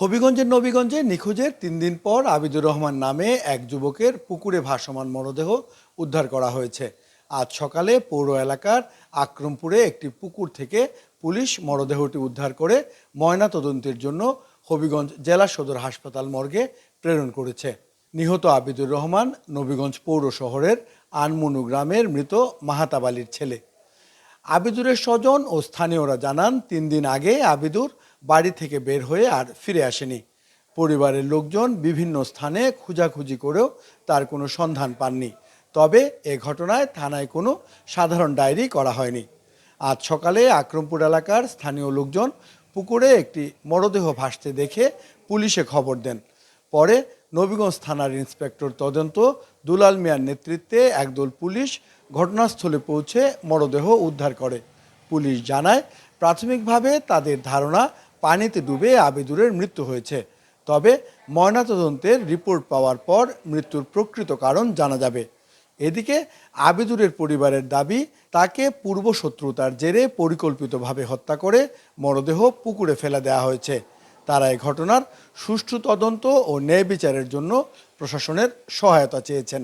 হবিগঞ্জের নবীগঞ্জে নিখোঁজের তিন দিন পর আবিদুর রহমান নামে এক যুবকের পুকুরে ভাসমান মরদেহ উদ্ধার করা হয়েছে। আজ সকালে পৌর এলাকার আক্রমপুরে একটি পুকুর থেকে পুলিশ মরদেহটি উদ্ধার করে ময়না তদন্তের জন্য হবিগঞ্জ জেলা সদর হাসপাতাল মর্গে প্রেরণ করেছে। নিহত আবিদুর রহমান নবীগঞ্জ পৌর শহরের আনমনু গ্রামের মৃত মাহাতাব আলীর ছেলে। আবিদুরের স্বজন ও স্থানীয়রা জানান, তিন দিন আগে আবিদুর বাড়ি থেকে বের হয়ে আর ফিরে আসেনি। পরিবারের লোকজন বিভিন্ন স্থানে খোঁজাখুঁজি করেও তার কোনো সন্ধান পাননি। তবে এ ঘটনায় থানায় কোনো সাধারণ ডায়েরি করা হয়নি। আজ সকালে আক্রমপুর এলাকার স্থানীয় লোকজন পুকুরে একটি মরদেহ ভাসতে দেখে পুলিশে খবর দেন। পরে নবীগঞ্জ থানার ইন্সপেক্টর তদন্ত, দুলাল মিয়ার নেতৃত্বে একদল পুলিশ ঘটনাস্থলে পৌঁছে মরদেহ উদ্ধার করে। পুলিশ জানায়, প্রাথমিকভাবে তাদের ধারণা পানিতে ডুবে আবিদুরের মৃত্যু হয়েছে। তবে ময়নাতদন্তের রিপোর্ট পাওয়ার পর মৃত্যুর প্রকৃত কারণ জানা যাবে। এদিকে আবিদুরের পরিবারের দাবি, তাকে পূর্ব শত্রুতার জেরে পরিকল্পিতভাবে হত্যা করে মরদেহ পুকুরে ফেলে দেওয়া হয়েছে। তারা এই ঘটনার সুষ্ঠু তদন্ত ও ন্যায় বিচারের জন্য প্রশাসনের সহায়তা চেয়েছেন।